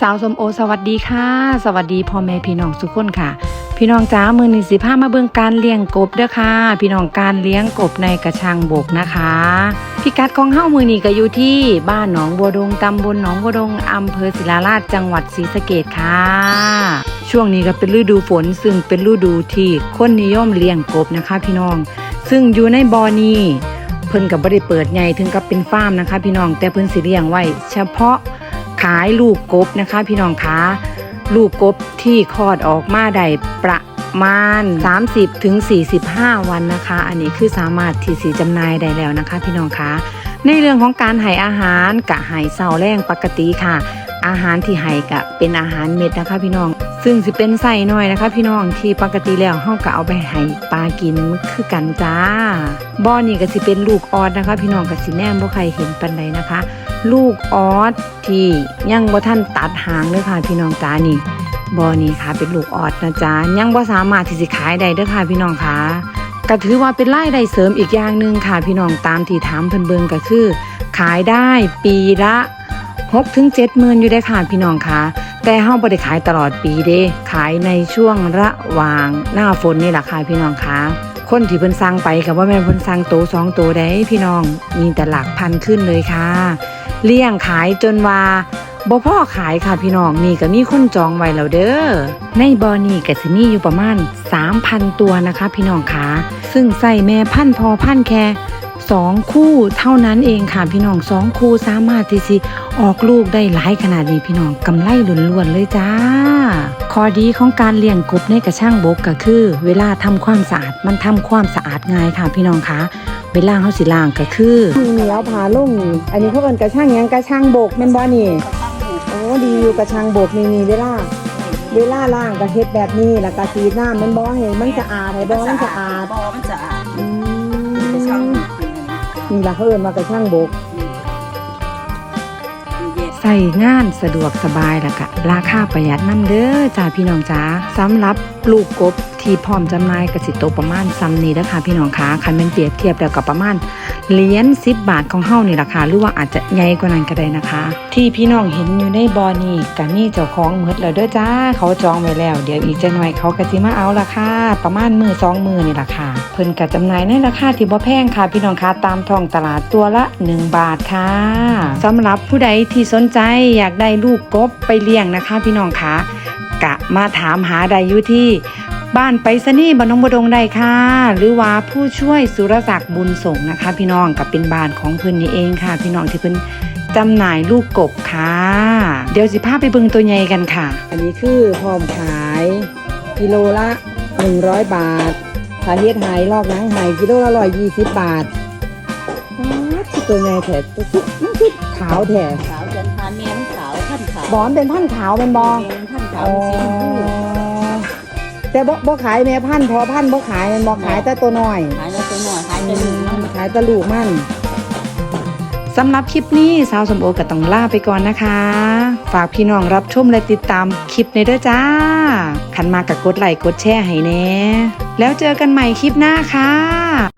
สาวสมโอสวัสดีค่ะ สวัสดีพ่อแม่พี่น้องทุกคนค่ะ พี่น้องจ้ามือหนี้สิพามาเบิ่งการเลี้ยงกบเด้อค่ะ พี่น้องการเลี้ยงกบในกระชังบกนะคะพิกัดของเฮ้ามือนี้ก็อยู่ที่บ้านหนองบัวดงตำบลหนองบัวดงอำเภอศิลาราชจังหวัดศรีสะเกดค่ะ ช่วงนี้ก็เป็นฤดูฝนซึ่งเป็นฤดูที่คนนิยมเลี้ยงกบนะคะ พี่น้อง ซึ่งอยู่ในบ่อนี้เพิ่นกับบ่ได้เปิดใหญ่ถึงกับเป็นฟาร์มนะคะ พี่น้องแต่เพิ่นสิเลี้ยงไว้ เฉพาะ ขายลูกกบนะคะพี่น้องคะลูกกบที่คลอดออกมาได้ประมาณ 30ถึง45 วันนะคะ อันนี้คือสามารถที่สีจำหน่ายได้แล้วนะคะ พี่น้องคะในเรื่องของการให้อาหารกะให้เสาแรงปกติค่ะ อาหารที่ให้กะเป็นอาหารเม็ดนะคะ พี่น้อง ซึ่งสิเป็นไส้น้อยนะคะ พี่น้องที่ปกติแล้วเฮาก็เอาไปให้ปลากินคือกันจ้าบ่อนี่ก็สิเป็นลูกออดนะคะ พี่น้องก็สิแนมบ่ใครเห็นปานใดนะคะ ลูกออดที่ยังบ่ทันตัดหางเลยค่ะ พี่น้องจ้านี่บ่อนี้ค่ะ เป็นลูกออดนะจ๊ะยังบ่สามารถที่สิขายได้เด้อค่ะ พี่น้องค่ะก็ถือว่าเป็นรายได้เสริมอีกอย่างหนึ่งค่ะ พี่น้องตามที่ถามเพิ่นเบิงก็คือ ขายได้ปีละ6ถึง7หมื่นอยู่ได้ค่ะพี่น้องค่ะ แต่เฮาบ่ได้ขายตลอดปีเด้ ขายในช่วงระหว่างหน้าฝนนี่แหละค่ะพี่น้องคะคนที่เพิ่นสั่งไปกับว่าแม่เพิ่นสั่งโตสองโตได้พี่น้องมีแต่หลักพันขึ้นเลยค่ะ เลี้ยงขายจนว่าบ่พ่อขายค่ะพี่น้องนี่ก็มีคนจองไว้แล้วเด้อในบอนี่ก็สิมีอยู่ประมาณ 3,000 ตัวนะคะ พี่น้องคะซึ่งใส่แม่พันธ์พอพันธ์แค่ สองคู่เท่านั้นเองค่ะพี่น้องสองคู่สามารถที่สิออกลูกได้หลายขนาดนี้พี่น้องกำไรล้วนๆเลยจ้าข้อดีของการเลี้ยงกบในกระช่างบกก็คือ เวลาทำความสะอาดมันทำความสะอาดง่ายค่ะพี่น้องคะเวลาเขาสิล้างก็คือเหนียวผาลุ่งอันนี้เขาเป็นกระช่างยังกระช่างบกแม่นบ่นี่โอ้ดีอยู่กระช่างบกนี่นี่เวลาเวลาล้างก็เฮ็ดแบบนี้แล้วก็สีน้ำมันบ่ให้มันสะอาดให้บ่มันสะอาดบอมันสะอาดอืจะช่างม นี่ล่ะเขาเอิ้นว่ากระช่างบกเย็น ใส่งานสะดวกสบายแล้วก็ราคาประหยัดน้ำเด้อจ้าพี่น้องจ้าสำหรับลูกกบที่พร้อมจำหน่ายกสิโตประมาณซ้ำนี้นะคะพี่น้องคะคันเป็นเปรียบเทียบแล้วกับประมาณเหรียญ10บาทของเฮานี่ราคาหรือว่าอาจจะใหญ่กว่านั้นก็ได้นะคะ ที่พี่น้องเห็นอยู่ในบอนี่ก็มีเจ้าของหมดแล้วเด้อจ้าเขาจองไว้แล้ว เดี๋ยวอีกจังหน่อยเขาก็สิมาเอาราคาประมาณมือสองมือนี่ราคาเพิ่นก็จำหน่ายในราคาที่บ่แพงค่ะ พี่น้องคะตามท้องตลาดตัวละ 1 บาทค่ะสำหรับผู้ใดที่สนใจอยากได้ลูกกบไปเลี้ยงนะคะ พี่น้องคะ กะมาถามหาได้อยู่ที่ บ้านไปสนี่บ้านนงบดงได้ค่ะ หรือว่าผู้ช่วยสุรศักดิ์บุญสงนะคะ พี่น้องกับเป็นบ้านของเพิ่อนนี่เองค่ะ พี่น้องที่เพิ่อนจำหน่ายลูกกบค่ะ เดี๋ยวสิพาไปเบิงตัวใหญ่กันค่ะ อันนี้คือพร้อมขาย กิโลละ 100 บาทถ้าเฮ็ดไหลอกนังไหกิโลละ120บบาทตัวใหญ่แท้ตัวมันคือขาวแท้ขาวจนานเมียนขาวท่านขาวบอนเป็นพันธุ์ขาวเป็นบอเมียมันท่านขาวสีชมพูแต่บ่บ่ขายแม่พันธุ์พอพันธุ์บ่ขายมันบ่ขายแต่ตัวน้อย ขายแล้วตัวหน่อยขายแต่ลูกมันขายแตะลูกมัน สำหรับคลิปนี้สาวสมโอก็ต้องลาไปก่อนนะคะ ฝากพี่น้องรับชมและติดตามคลิปในเด้อจ้า ขันมากับกดไลค์กดแชร์ให้แน่แล้วเจอกันใหม่คลิปหน้าค่ะ